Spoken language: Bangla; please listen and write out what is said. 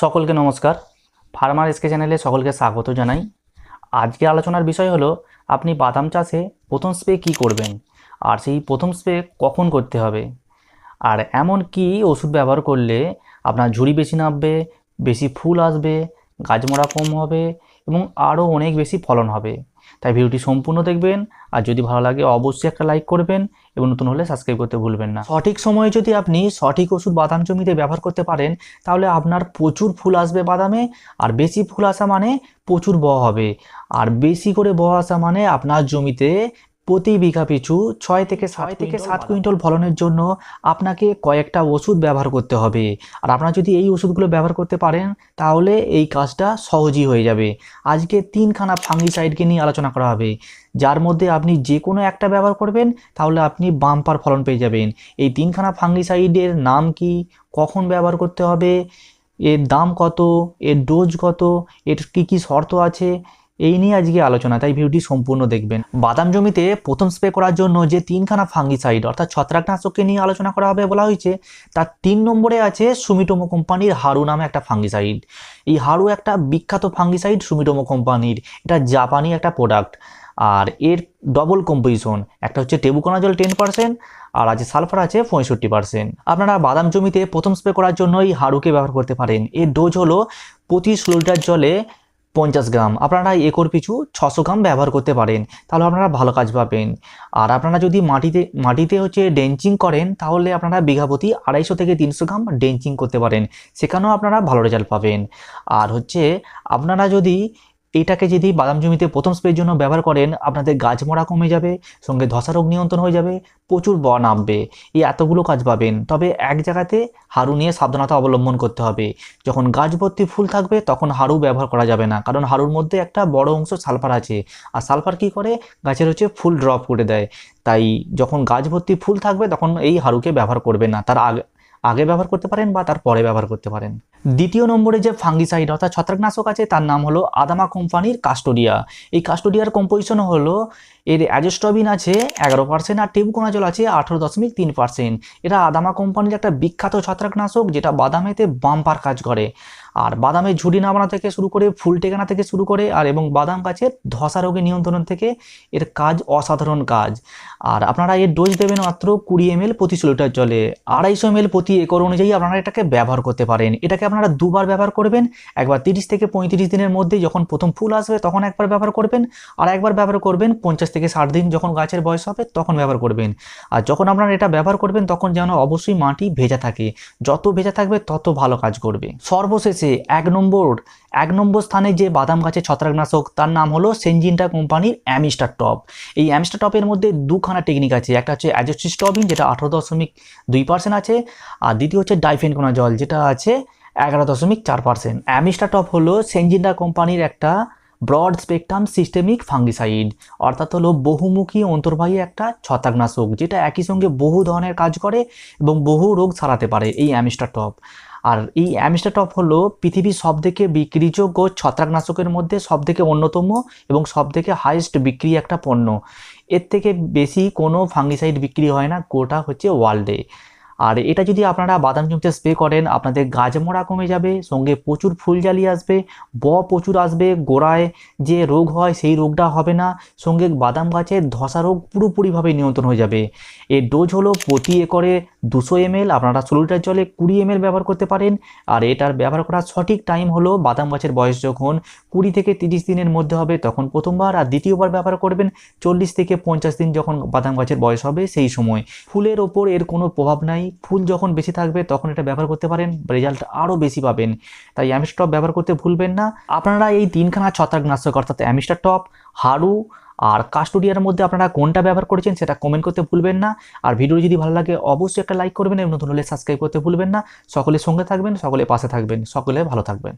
সকলকে নমস্কার। ফার্মার এসকে চ্যানেলে সকলকে স্বাগত জানাই। আজকে আলোচনার বিষয় হলো, আপনি বাদাম চাষে প্রথম স্প্রে কী করবেন? আর সেই প্রথম স্প্রে কখন করতে হবে? আর এমন কি ওষুধ ব্যবহার করলে আপনার ঝুড়ি বেশি নামবে, বেশি ফুল আসবে গাছমরা কম হবে এবং আরও অনেক বেশি ফলন হবে? তাই ভিডিওটি সম্পূর্ণ দেখবেন। আর যদি ভালো লাগে, অবশ্যই একটা লাইক করবেন। এবং নতুন হলে সাবস্ক্রাইব করতে ভুলবেন না। সঠিক সময়ে যদি আপনি সঠিক ওষুধ বাদাম জমিতে ব্যবহার করতে পারেন, তাহলে আপনার প্রচুর ফুল আসবে বাদামে, আর বেশি ফুল আসা মানে প্রচুর ব হবে। আর বেশি করে ব আসা মানে আপনার জমিতে প্রতি বিঘা পিছু ছয় থেকে ছয় থেকে সাত কুইন্টাল ফলনের জন্য আপনাকে কয়েকটা ওষুধ ব্যবহার করতে হবে। আর আপনারা যদি এই ওষুধগুলো ব্যবহার করতে পারেন তাহলে এই কাজটা সহজই হয়ে যাবে। আজকে তিনখানা ফাঙ্গিসাইডকে নিয়ে আলোচনা করা হবে। যার মধ্যে আপনি যে কোনো একটা ব্যবহার করবেন তাহলে আপনি বাম্পার ফলন পেয়ে যাবেন। এই তিনখানা ফাঙ্গিসাইডের নাম কি? কখন ব্যবহার করতে হবে? এর দাম কত? এর ডোজ কত? এর কী কী শর্ত আছে? এই নিয়ে আজকে আলোচনা, তাই ভিডিওটি সম্পূর্ণ দেখবেন। বাদাম জমিতে প্রথম স্প্রে করার জন্য যে তিনখানা ফাঙ্গিসাইড অর্থাৎ ছত্রাকনাশককে নিয়ে আলোচনা করা হবে বলা হয়েছে, তার তিন নম্বরে আছে সুমিটোমো কোম্পানির হারু নামে একটা ফাঙ্গিসাইড এই হারু একটা বিখ্যাত ফাঙ্গিসাইড সুমিটোমো কোম্পানির এটা জাপানি একটা প্রোডাক্ট আর এর ডবল কম্পোজিশন একটা হচ্ছে টেবুকোনাজল টেন পার্সেন্ট আর আছে সালফার আছে পঁয়ষট্টি পার্সেন্ট আপনারা বাদাম জমিতে প্রথম স্প্রে করার জন্য এই হাড়ুকে ব্যবহার করতে পারেন। এর ডোজ হলো প্রতি ষোলো লিটার জলে পঞ্চাশ গ্রাম। আপনারা একর পিছু ছশো গ্রাম ব্যবহার করতে পারেন, তাহলে আপনারা ভালো কাজ পাবেন। আর আপনারা যদি মাটিতে মাটিতে হচ্ছে ডেঞ্চিং করেন, তাহলে আপনারা বিঘা প্রতি আড়াইশো থেকে তিনশো গ্রাম ডেঞ্চিং করতে পারেন। সেখানেও আপনারা ভালো রেজাল্ট পাবেন। আর হচ্ছে, আপনারা যদি এটাকে যদি বাদাম জমিতে প্রথম স্প্রের জন্য ব্যবহার করেন, আপনাদের গাছ মরা কমে যাবে, সঙ্গে ধসা রোগ নিয়ন্ত্রণ হয়ে যাবে, প্রচুর ব নামবে। এই এতগুলো কাজ পাবেন। তবে এক জায়গাতে হাড়ু নিয়ে সাবধানতা অবলম্বন করতে হবে। যখন গাছ ভর্তি ফুল থাকবে, তখন হাড়ু ব্যবহার করা যাবে না, কারণ হাড়ুর মধ্যে একটা বড় অংশ সালফার আছে। আর সালফার কি করে? গাছের হচ্ছে ফুল ড্রপ করে দেয়। তাই যখন গাছ ভর্তি ফুল থাকবে, তখন এই হাড়ুকে ব্যবহার করবে না। তার আগে আগে ব্যবহার করতে পারেন বা তার পরে ব্যবহার করতে পারেন। দ্বিতীয় নম্বরে যে ফাঙ্গিসাইড অর্থাৎ ছত্রাকনাশক আছে, তার নাম হলো আদামা কোম্পানির কাস্টোডিয়া। এই কাস্টোডিয়ার কম্পোজিশন হলো, এর অ্যাজোস্টবিন আছে এগারো পার্সেন্ট আর টেবুকোনাজল আছে আঠেরো দশমিক তিন পার্সেন্ট এটা আদামা কোম্পানির একটা বিখ্যাত ছত্রাকনাশক, যেটা বাদামেতে বাম্পার কাজ করে। আর বাদামের ঝুড়ি নামানো থেকে শুরু করে ফুল টেকানা থেকে শুরু করে আর এবং বাদাম গাছের ধসা রোগের নিয়ন্ত্রণ থেকে এর কাজ অসাধারণ কাজ। আর আপনারা এর ডোজ দেবেন মাত্র কুড়ি এম প্রতি লিটার জলে। আড়াইশো এম প্রতি একর অনুযায়ী আপনারা এটাকে ব্যবহার করতে পারেন। এটাকে আপনারা দুবার ব্যবহার করবেন, একবার তিরিশ থেকে পঁয়ত্রিশ দিনের মধ্যে যখন প্রথম ফুল আসবে তখন একবার ব্যবহার করবেন, আর একবার ব্যবহার করবেন পঞ্চাশ থেকে ষাট দিন যখন গাছের বয়স হবে তখন ব্যবহার করবেন। আর যখন আপনারা এটা ব্যবহার করবেন তখন যেন অবশ্যই মাটি ভেজা থাকে। যত ভেজা থাকবে তত ভালো কাজ করবে। সর্বশেষে এক নম্বর এক নম্বর স্থানে যে বাদাম গাছের ছত্রাকনাশক, তার নাম হলো সেনজিনটা কোম্পানির অ্যামিস্টার টপ। এই অ্যামিস্টার টপের মধ্যে দুখানা টেকনিক আছে। একটা হচ্ছে অ্যাজোসিস্টবিন যেটা আঠারো দশমিক দুই পার্সেন্ট আছে, আর দ্বিতীয় হচ্ছে ডাইফেনকোনা জল, যেটা আছে এগারো দশমিক চার পার্সেন্ট অ্যামিস্টার টপ হলো সেনজিনটা কোম্পানির একটা ব্রড স্পেকট্রাম সিস্টেমিক ফাঙ্গিসাইড অর্থাৎ হলো বহুমুখী অন্তর্বাহী একটা ছত্রাকনাশক, যেটা একই সঙ্গে বহু ধরনের কাজ করে এবং বহু রোগ সারাতে পারে এই অ্যামিস্টার টপ। আর এই অ্যামিস্টাটপ হলো পৃথিবীর সব সবথেকে বিক্রিযোগ্য ছত্রাকনাশকের মধ্যে সব থেকে অন্যতম এবং সব থেকে হাইয়েস্ট বিক্রি একটা পণ্য। এর থেকে বেশি কোনো ফাঙ্গিসাইড বিক্রি হয় না, গোটা হচ্ছে ওয়ার্ল্ডে আর এটা যদি আপনারা বাদাম জমিতে স্প্রে করেন, আপনাদের গাছ মরা কমে যাবে, সঙ্গে প্রচুর ফুল জালি আসবে, ব প্রচুর আসবে, গোড়ায় যে রোগ হয় সেই রোগটা হবে না, সঙ্গে বাদাম গাছের ধসা রোগ পুরোপুরিভাবে নিয়ন্ত্রণ হয়ে যাবে। এর ডোজ হলো প্রতি একরে দুশো এমএল আপনারা ষোলো লিটার জলে কুড়ি এমএল ব্যবহার করতে পারেন, আর এটার ব্যবহার করার সঠিক টাইম হলো বাদাম গাছের বয়স যখন কুড়ি থেকে তিরিশ দিনের মধ্যে হবে, তখন প্রথমবার আর দ্বিতীয়বার ব্যবহার করবেন, চল্লিশ থেকে পঞ্চাশ দিন যখন বাদাম গাছের বয়স হবে সেই সময়। ফুলের ওপর এর কোনো প্রভাব নাই ফুল যখন বেশি থাকবে, তখন এটা ব্যবহার করতে পারেন রেজাল্ট আরও বেশি পাবেন। তাই অ্যামিস্টার টপ ব্যবহার করতে ভুলবেন না। আপনারা এই তিনখানা ছত্রাকনাশক, অর্থাৎ অ্যামিস্টার টপ হারু আর কাস্টোডিয়ার মধ্যে আপনারা কোনটা ব্যবহার করেছেন সেটা কমেন্ট করতে ভুলবেন না। আর ভিডিও যদি ভালো লাগে, অবশ্যই একটা লাইক করবেন এবং নতুন হলে সাবস্ক্রাইব করতে ভুলবেন না। সকলে সঙ্গে থাকবেন, সকলে পাশে থাকবেন, সকলে ভালো থাকবেন।